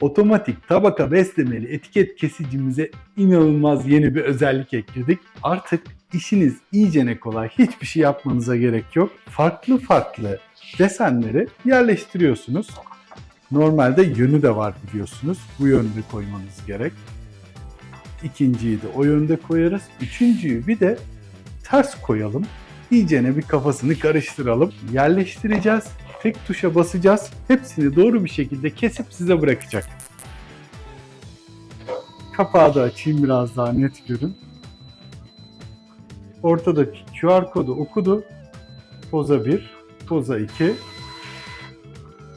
Otomatik tabaka beslemeli etiket kesicimize inanılmaz yeni bir özellik ekledik. Artık işiniz iyicene kolay. Hiçbir şey yapmanıza gerek yok. Farklı farklı desenleri yerleştiriyorsunuz. Normalde yönü de var biliyorsunuz. Bu yönde koymanız gerek. İkinciyi de o yönde koyarız. Üçüncüyü bir de ters koyalım. İyicene bir kafasını karıştıralım. Yerleştireceğiz. Tek tuşa basacağız. Hepsini doğru bir şekilde kesip size bırakacak. Kapağı da açayım biraz daha net görün. Ortadaki QR kodu okudu. Poza 1, poza 2,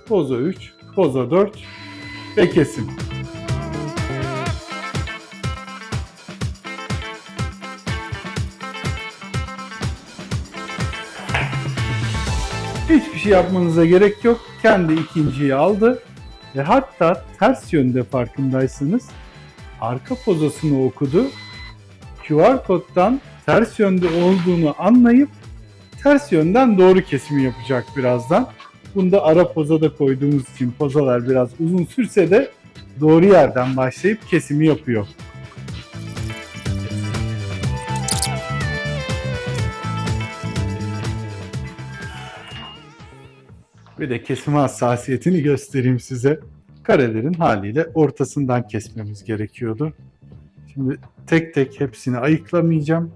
poza 3, poza 4 ve kesim. Hiçbir şey yapmanıza gerek yok. Kendi ikinciyi aldı. Ve hatta ters yönde farkındaysanız arka pozasını okudu. QR koddan ters yönde olduğunu anlayıp ters yönden doğru kesimi yapacak birazdan. Bunda ara poza da koyduğumuz için pozalar biraz uzun sürse de doğru yerden başlayıp kesimi yapıyor. Bir de kesim hassasiyetini göstereyim size. Karelerin haliyle ortasından kesmemiz gerekiyordu. Şimdi tek tek hepsini ayıklamayacağım.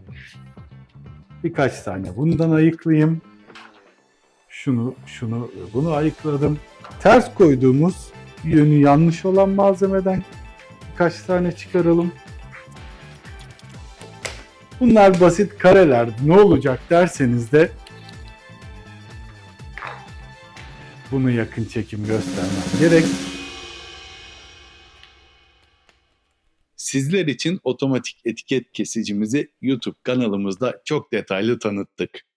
Birkaç tane bundan ayıklayayım. Şunu, şunu, bunu ayıkladım. Ters koyduğumuz yönü yanlış olan malzemeden birkaç tane çıkaralım. Bunlar basit kareler. Ne olacak derseniz de bunu yakın çekim göstermem gerek. Sizler için otomatik etiket kesicimizi YouTube kanalımızda çok detaylı tanıttık.